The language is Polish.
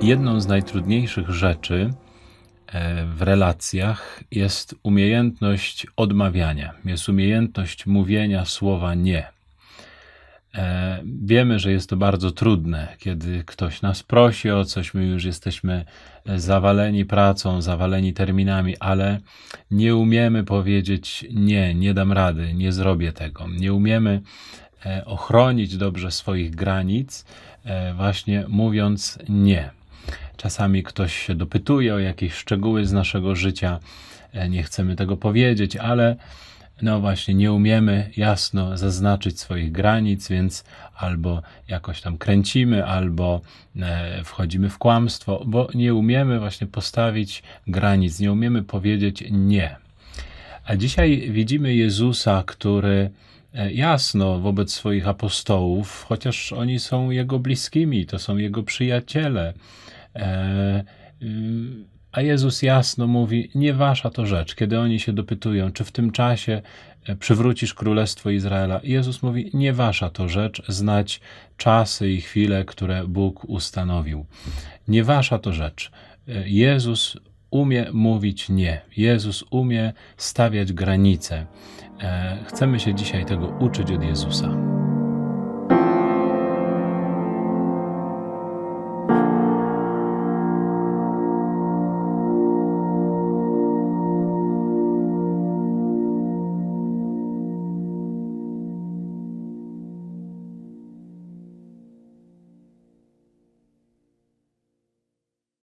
Jedną z najtrudniejszych rzeczy e, w relacjach jest umiejętność odmawiania, jest umiejętność mówienia słowa nie. E, Wiemy, że jest to bardzo trudne, kiedy ktoś nas prosi o coś, my już jesteśmy e, zawaleni pracą, zawaleni terminami, ale nie umiemy powiedzieć nie, nie dam rady, nie zrobię tego. Nie umiemy ochronić dobrze swoich granic, właśnie mówiąc nie. Czasami ktoś się dopytuje o jakieś szczegóły z naszego życia, e, nie chcemy tego powiedzieć, ale no właśnie, nie umiemy jasno zaznaczyć swoich granic, więc albo jakoś tam kręcimy, albo e, wchodzimy w kłamstwo, bo nie umiemy właśnie postawić granic, nie umiemy powiedzieć nie. A dzisiaj widzimy Jezusa, który e, jasno wobec swoich apostołów, chociaż oni są jego bliskimi, to są jego przyjaciele, a Jezus jasno mówi: Nie wasza to rzecz. Kiedy oni się dopytują, czy w tym czasie e, przywrócisz królestwo Izraela, Jezus mówi: Nie wasza to rzecz znać czasy i chwile, które Bóg ustanowił. Nie wasza to rzecz. E, Jezus umie mówić nie. Jezus umie stawiać granice. E, Chcemy się dzisiaj tego uczyć od Jezusa.